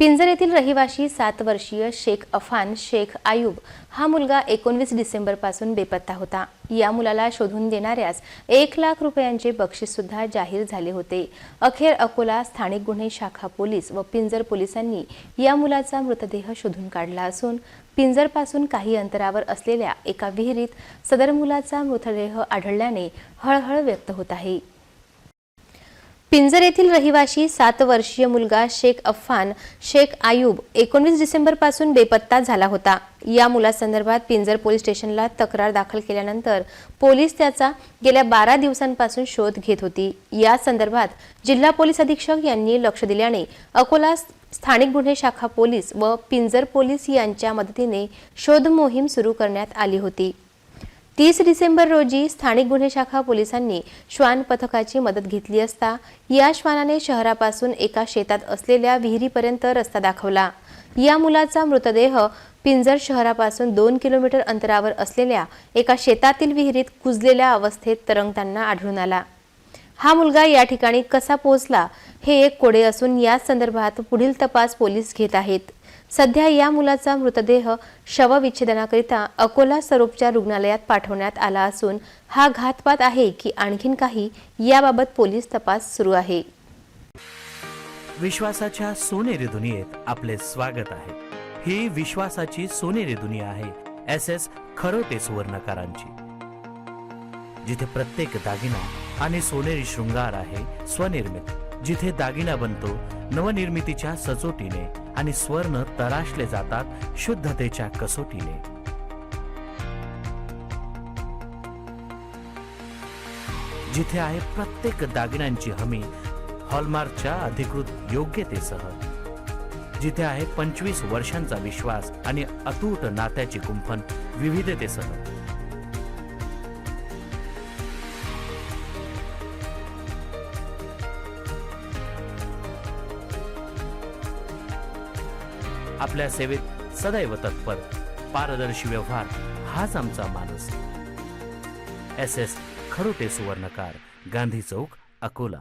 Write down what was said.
पिंजर येथील रहिवाशी सात वर्षीय शेख अफान शेख आयुब हा मुलगा एकोणवीस डिसेंबरपासून बेपत्ता होता. या मुलाला शोधून देणाऱ्यास एक लाख रुपयांचे बक्षीस सुद्धा जाहीर झाले होते. अखेर अकोला स्थानिक गुन्हे शाखा पोलीस व पिंजर पोलिसांनी या मुलाचा मृतदेह शोधून काढला असून पिंजरपासून काही अंतरावर असलेल्या एका विहिरीत सदर मुलाचा मृतदेह आढळल्याने हळहळ व्यक्त होत आहे. पिंजर येथील रहिवाशी सात वर्षीय मुलगा शेख अफान शेख आयुब एकोणवीस डिसेंबरपासून बेपत्ता झाला होता. या मुलासंदर्भात पिंजर पोलीस स्टेशनला तक्रार दाखल केल्यानंतर पोलीस त्याचा गेल्या बारा दिवसांपासून शोध घेत होती. या संदर्भात जिल्हा पोलीस अधीक्षक यांनी लक्ष दिल्याने अकोला स्थानिक गुन्हे शाखा पोलीस व पिंजर पोलीस यांच्या मदतीने शोध मोहीम सुरू करण्यात आली होती. तीस डिसेंबर रोजी स्थानिक गुन्हे शाखा पोलिसांनी श्वान पथकाची मदत घेतली असता या श्वानाने शहरापासून एका शेतात असलेल्या विहिरीपर्यंत रस्ता दाखवला. या मुलाचा मृतदेह पिंजर शहरापासून दोन किलोमीटर अंतरावर असलेल्या एका शेतातील विहिरीत कुजलेल्या अवस्थेत तरंगताना आढळून आला. हा मुलगा या ठिकाणी कसा पोहोचला हे एक कोडे असून या संदर्भात पुढील तपास पोलीस घेत आहेत. सध्या या मुलाचा मृतदेह शवविच्छेदनाकरिता अकोला सरोपच्या रुग्णालयात पाठवण्यात आला असून हा घातपात आहे की आणखीन काही याबाबत पोलीस तपास सुरू आहे. विश्वासाच्या सोनेरी दुनियेत आपले स्वागत आहे. ही विश्वासाची सोनेरी दुनिया आहे एस एस खरोटे सुवर्णकारांची. जिथे प्रत्येक दागिना आणि सोनेरी शृंगार आहे स्वनिर्मित जिथे दागिना बनतो नवनिर्मितीच्या सचोटीने आणि स्वर्ण तराशले जातात शुद्धतेच्या कसोटीने. जिथे आहे प्रत्येक दागिन्यांची हमी हॉलमार्कच्या अधिकृत योग्यतेसह. जिथे आहे पंचवीस वर्षांचा विश्वास आणि अतूट नात्याची कुंफण विविधतेसह. आपल्या सेवेत सदैव तत्पर. पारदर्शी व्यवहार हाच आमचा मानस. S S Kharote Suvarnakar Gandhi Chowk Akola.